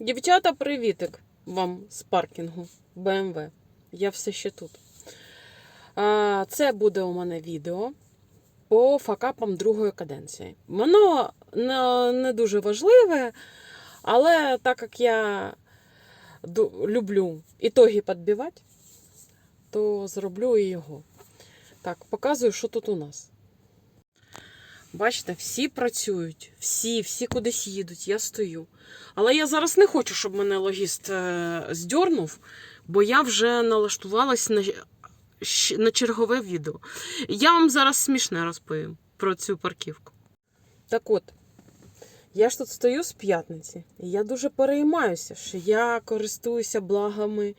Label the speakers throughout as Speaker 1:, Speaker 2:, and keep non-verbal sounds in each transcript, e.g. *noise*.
Speaker 1: Дівчата, привітик вам з паркінгу BMW. Я все ще тут. Це буде у мене відео по факапам другої каденції. Воно не дуже важливе, але так як я люблю ітоги підбивати, то зроблю і його. Так, показую, що тут у нас. Бачите, всі працюють, всі, всі кудись їдуть, я стою. Але я зараз не хочу, щоб мене логіст е, здьорнув, бо я вже налаштувалась на, на чергове відео. Я вам зараз смішне розповім про цю парківку. Так от, я ж тут стою з п'ятниці, і я дуже переймаюся, що я користуюся благами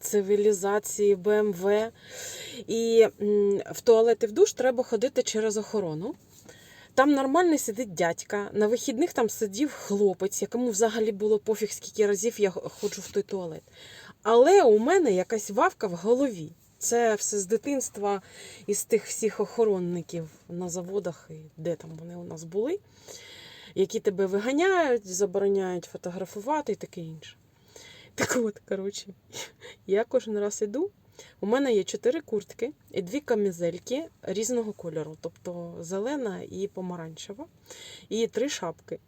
Speaker 1: цивілізації БМВ. І в туалет і в душ треба ходити через охорону. Там нормальний сидить дядька. На вихідних там сидів хлопець, якому взагалі було пофіг, скільки разів я ходжу в той туалет. Але у мене якась вавка в голові. Це все з дитинства із тих всіх охоронників на заводах, і де там вони у нас були, які тебе виганяють, забороняють фотографувати і таке інше. Так от, коротше, я кожен раз іду. У мене є чотири куртки і дві камізельки різного кольору, тобто зелена і помаранчева, і три шапки.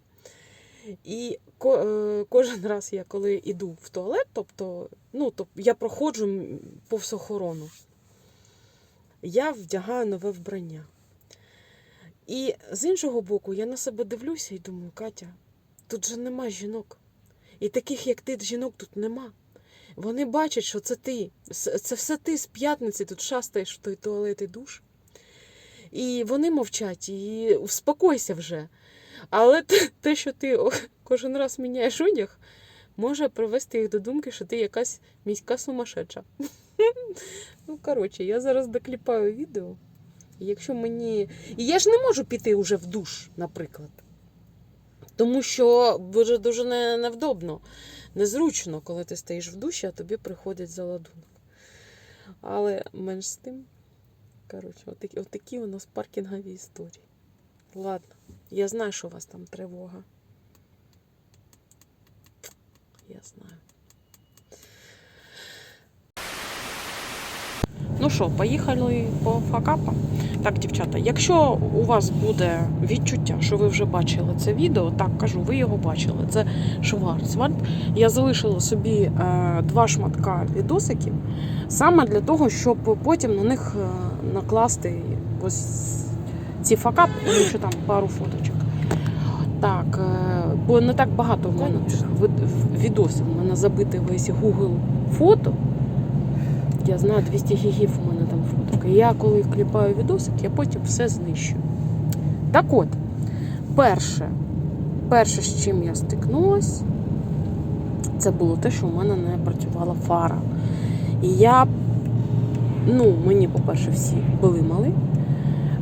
Speaker 1: І е, кожен раз я коли йду в туалет, тобто, ну, тобто я проходжу повз охорону, я вдягаю нове вбрання. І з іншого боку, я на себе дивлюся і думаю, Катя, тут же нема жінок. І таких, як ти, жінок тут нема. Вони бачать, що це ти. Це все ти з п'ятниці тут шастаєш в той туалет і душ. І вони мовчать, і успокойся вже. Але те- що ти кожен раз міняєш одяг, може привести їх до думки, що ти якась міська сумасшедша. *laughs* Ну, коротше, я зараз докліпаю відео. Якщо мені. І я ж не можу піти вже в душ, наприклад. Тому що дуже дуже не- невдобно, незручно, коли ти стоїш в душі, а тобі приходять заладунок. Але менш з тим, коротше, отакі, отакі у нас паркінгові історії. Ладно, я знаю, що у вас там тривога. Я знаю. Ну що, поїхали по факапам. Так, дівчата, якщо у вас буде відчуття, що ви вже бачили це відео, так кажу, ви його бачили. Це Шварцвальд. Я залишила собі е, два шматка відосиків саме для того, щоб потім на них е, накласти ось ці факапи, тому що там пару фоточок. Так, е, бо не так багато в мене відосів. У мене забитий весь Google фото. Я знаю, 200 гігів у мене. І я коли кліпаю відосик, я потім все знищую. Так от, перше, перше, з чим я стикнулась, це було те, що у мене не працювала фара. І я, ну, мені, по-перше, всі були мали.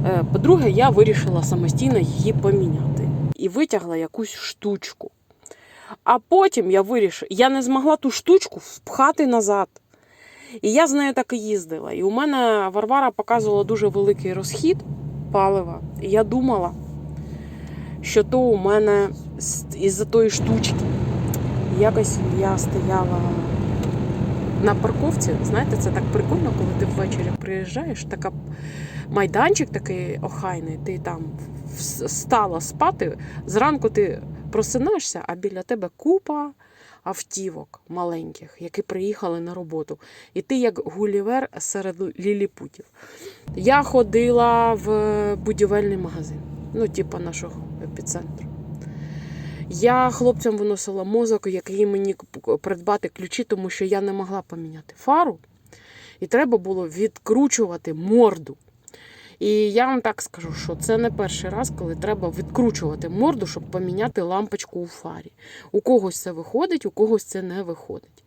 Speaker 1: Е, По-друге, я вирішила самостійно її поміняти і витягла якусь штучку. А потім я вирішила, я не змогла ту штучку впхати назад. І я з нею так і їздила. І у мене Варвара показувала дуже великий розхід палива. І я думала, що то у мене із-за тої штучки. Якось я стояла на парковці. Знаєте, це так прикольно, коли ти ввечері приїжджаєш, така майданчик такий охайний, ти там стала спати. Зранку ти просинаєшся, а біля тебе купа автівок маленьких, які приїхали на роботу. І ти як гулівер серед ліліпутів. Я ходила в будівельний магазин, ну, типу нашого епіцентру. Я хлопцям виносила мозок, який мені придбати ключі, тому що я не могла поміняти фару. І треба було відкручувати морду. І я вам так скажу, що це не перший раз, коли треба відкручувати морду, щоб поміняти лампочку у фарі. У когось це виходить, у когось це не виходить.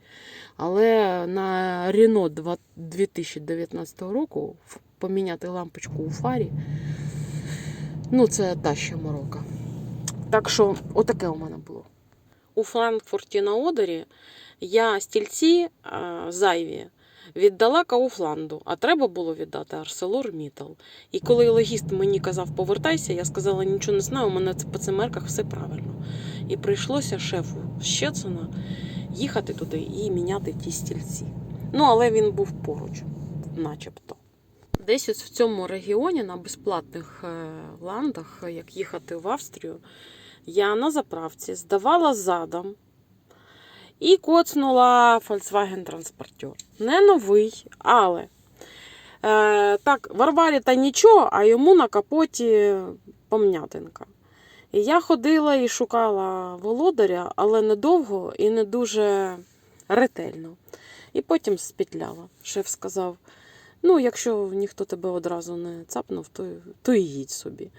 Speaker 1: Але на 2 2019 року поміняти лампочку у фарі, ну це та ще морока. Так що, отаке у мене було. У Франкфурті на Одері я стільці зайві віддала Кауфланду, а треба було віддати Арселор Мітал. І коли логіст мені казав повертайся, я сказала, нічого не знаю, у мене по цимерках все правильно. І прийшлося шефу Щецина їхати туди і міняти ті стільці. Ну, але він був поруч, начебто. Десь ось в цьому регіоні на безплатних е, ландах, як їхати в Австрію, я на заправці здавала задом і коцнула Volkswagen транспортер. Не новий, але е, так, Варварі та нічого, а йому на капоті помнятинка. І я ходила і шукала володаря, але недовго і не дуже ретельно. І потім спітляла. Шеф сказав: ну, якщо ніхто тебе одразу не цапнув, то, то і їдь собі.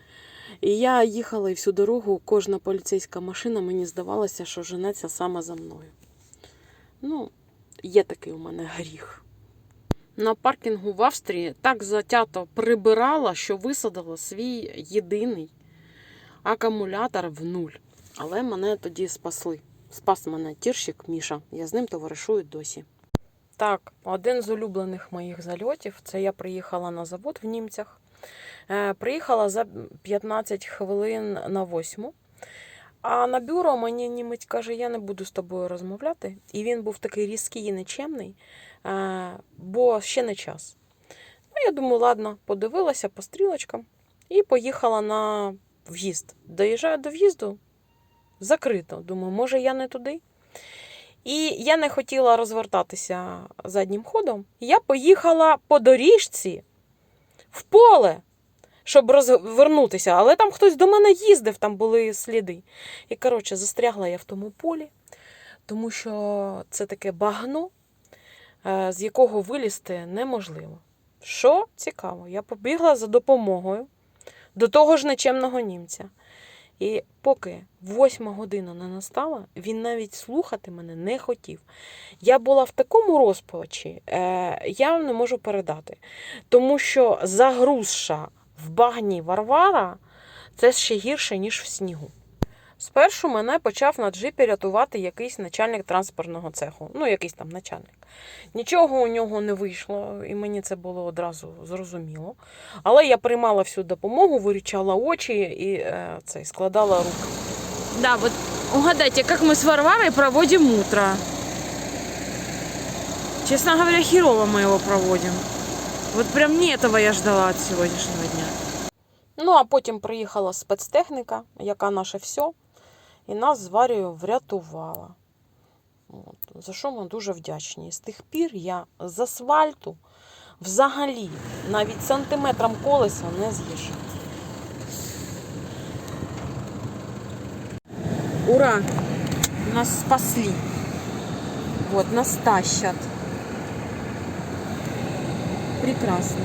Speaker 1: І я їхала і всю дорогу, кожна поліцейська машина мені здавалося, що женеться саме за мною. Ну, є такий у мене гріх. На паркінгу в Австрії так затято прибирала, що висадила свій єдиний акумулятор в нуль. Але мене тоді спасли. Спас мене тірщик Міша. Я з ним товаришую досі. Так, один з улюблених моїх зальотів це я приїхала на завод в німцях. Е, приїхала за 15 хвилин на восьму. А на бюро мені німець каже, я не буду з тобою розмовляти. І він був такий різкий і нечемний, бо ще не час. Ну, я думаю, ладно, подивилася по стрілочкам і поїхала на в'їзд. Доїжджаю до в'їзду, закрито. Думаю, може, я не туди. І я не хотіла розвертатися заднім ходом. Я поїхала по доріжці в поле, щоб розвернутися. Але там хтось до мене їздив, там були сліди. І, коротше, застрягла я в тому полі, тому що це таке багно, е, з якого вилізти неможливо. Що цікаво, я побігла за допомогою до того ж нечемного німця. І поки восьма година не настала, він навіть слухати мене не хотів. Я була в такому розпачі, е, я не можу передати. Тому що загрузша в багні Варвара це ще гірше, ніж в снігу. Спершу мене почав на джипі рятувати якийсь начальник транспортного цеху. Ну, якийсь там начальник. Нічого у нього не вийшло, і мені це було одразу зрозуміло. Але я приймала всю допомогу, вирічала очі і е, це, складала руки.
Speaker 2: Да, вот угадайте, как мы с Варварой проводим утро. Честно говоря, херово мы его проводим. Вот прям не этого я ждала от сегодняшнего дня.
Speaker 1: Ну, а потім приїхала спецтехніка, яка наше все, і нас з Варією врятувала. От, за що ми дуже вдячні. З тих пір я з асфальту взагалі навіть сантиметром колеса не з'їжджаю. Ура! Нас спасли. Вот, нас тащат. Прекрасно.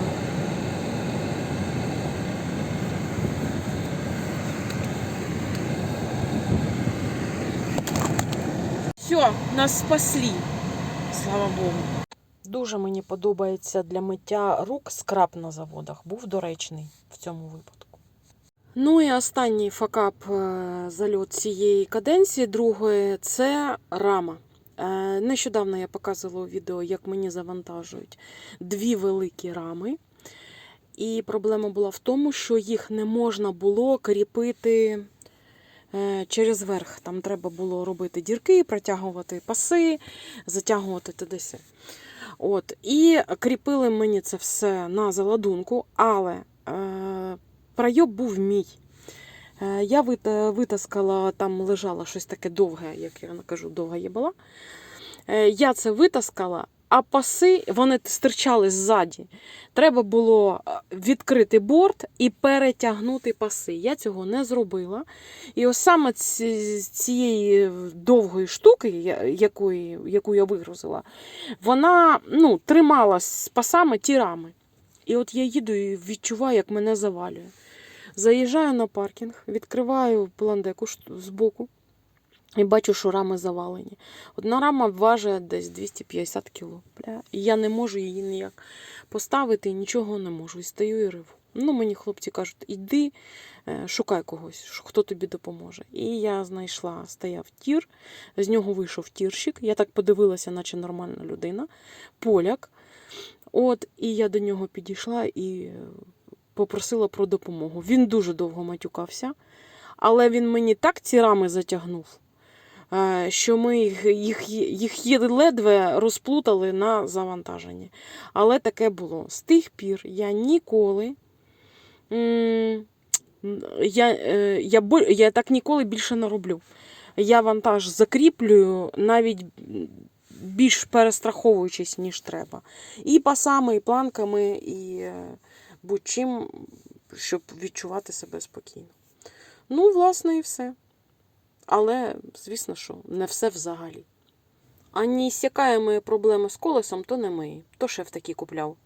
Speaker 1: Все, нас спасли. Слава Богу. Дуже мені подобається для миття рук скраб на заводах. Був доречний в цьому випадку. Ну і останній факап е, зальот цієї каденції, другої, це рама. Е, Нещодавно я показувала у відео, як мені завантажують дві великі рами. І проблема була в тому, що їх не можна було кріпити через верх. Там треба було робити дірки, протягувати паси, затягувати туди. От. І кріпили мені це все на заладунку, але е, пройоб був мій. Е, я витаскала, там лежало щось таке довге, як я кажу, довга є була. Е, Я це витаскала, а паси вони стирчали ззаді. Треба було е, відкрити борт і перетягнути паси. Я цього не зробила. І ось саме ці- цієї довгої штуки, я- якої, яку я вигрузила, вона ну, трималась з пасами ті рами. І от я їду і відчуваю, як мене завалює. Заїжджаю на паркінг, відкриваю пландеку ш- збоку і бачу, що рами завалені. Одна рама важить десь 250 кг. І я не можу її ніяк поставити, нічого не можу. І стою і риву. Ну, мені хлопці кажуть, іди, е, шукай когось, хто тобі допоможе. І я знайшла, стояв тір, з нього вийшов тірщик. Я так подивилася, наче нормальна людина. Поляк. От, і я до нього підійшла і попросила про допомогу. Він дуже довго матюкався, але він мені так ці рами затягнув, що ми їх, їх, їх ледве розплутали на завантаженні. Але таке було. З тих пір я ніколи. Я, е, я, я так ніколи більше не роблю. Я вантаж закріплюю навіть більш перестраховуючись, ніж треба. І пасами, і планками, і е, будь-чим, щоб відчувати себе спокійно. Ну, власне, і все. Але, звісно, що не все взагалі. Ані сякає мої проблеми з колесом, то не мої. То шеф такі купляв.